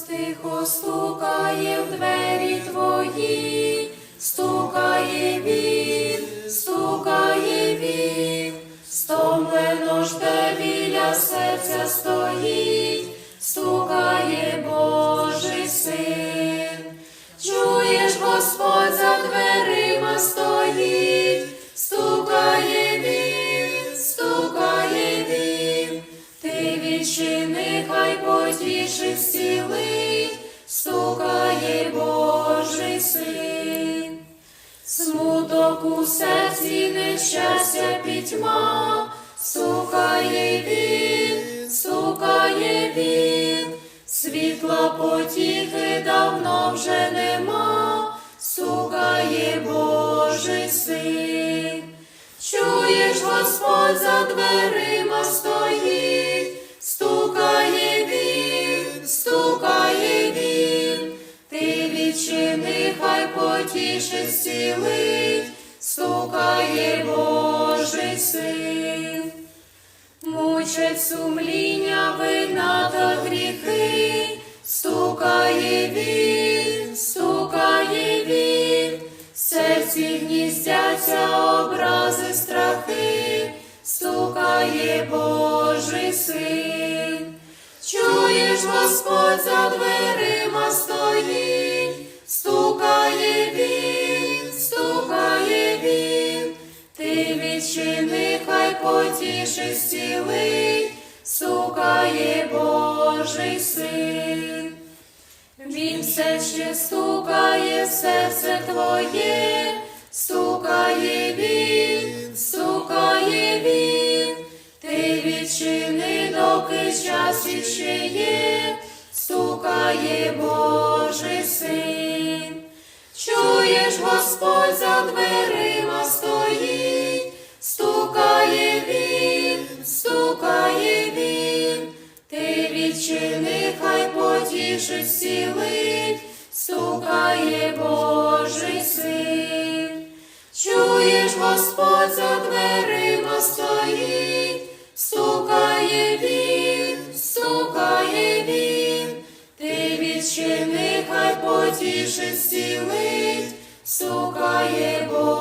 тихо стукає в двері твої, стукає він, стукає він, стомлено жде біля серця стоїть, стукає Божий син. Чуєш, Господь за дверима стоїть, стукає він, стукає він, ти відчини, хай потішить Смуток у серці, нещастя пітьма, стукає він, стукає він, світла потіхи давно вже нема, стукає Божий син. Чуєш, Господь за дверима хай потішить зцілить, стукає Божий син. Мучать сумління, вина та гріхи, стукає він, стукає він, серці гніздяться образи, страхи, стукає Божий син. Чуєш, Господь за дверима відчини, хай потішить зцілить, стукає Божий син. Він все ще стукає серце твоє, стукає він, стукає він, ти відчини, доки час іще є, стукає Божий син. Чуєш, Господь за дверима стоїть, потішить зцілить, стукає Божий син. Чуєш, Господь за дверима стоїть, стукає він, стукає він, ти відчини, хай потішить зцілить, стукає Божий.